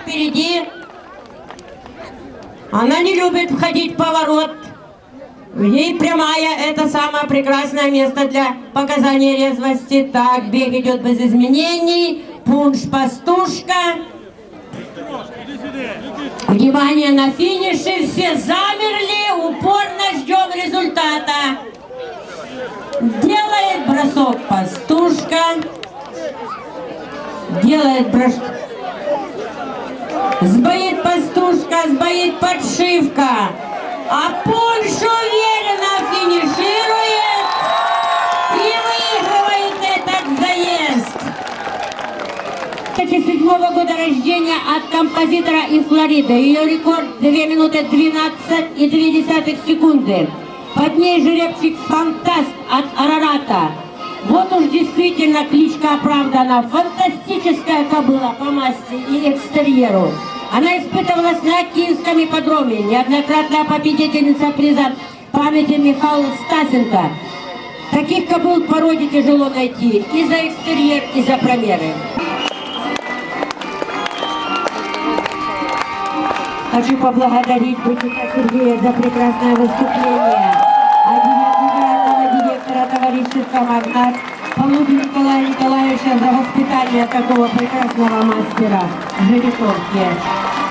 впереди. Она не любит входить в поворот. Ей прямая – это самое прекрасное место для показания резвости. Так, бег идет без изменений. Пунш-пастушка. Внимание на финише. Все замерли. Упорно ждем результата. Делает бросок пастушка. Делает бросок. Сбоит пастушка, сбоит подшивка. А Польша уверенно финиширует и выигрывает этот заезд. 2007 года рождения от композитора из Флориды. Ее рекорд 2 минуты 12 и 2 секунды. Под ней жеребчик Фантаст от Арарата. Вот уж действительно кличка оправдана. Фантастическая кобыла по масти и экстерьеру. Она испытывалась на Киевском ипподроме. Неоднократная победительница приза памяти Михаила Стасенко. Таких кобыл породе тяжело найти и за экстерьер, и за промеры. Хочу поблагодарить Бутика Сергея за прекрасное выступление. А генерального директора товарищества «Магнат» Полуби Николая Николаевича за воспитание такого прекрасного мастера в Жеребковке.